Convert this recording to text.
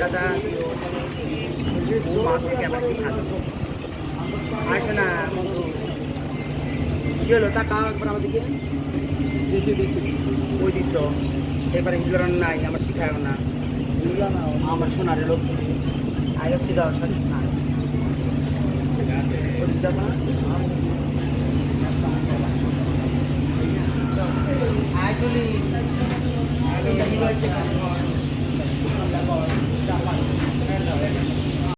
দাদা ও মাছ কেমন কি ভালো? আসে না কি হলো? তা কার একবার আমাদেরকে? দিছি দিছি। ওই দিছ? এরপরে হিজরণ নাই, আমার শিখায় না। আমার সোনার লোক আয়ো কি সাথে দিস না আয় চলি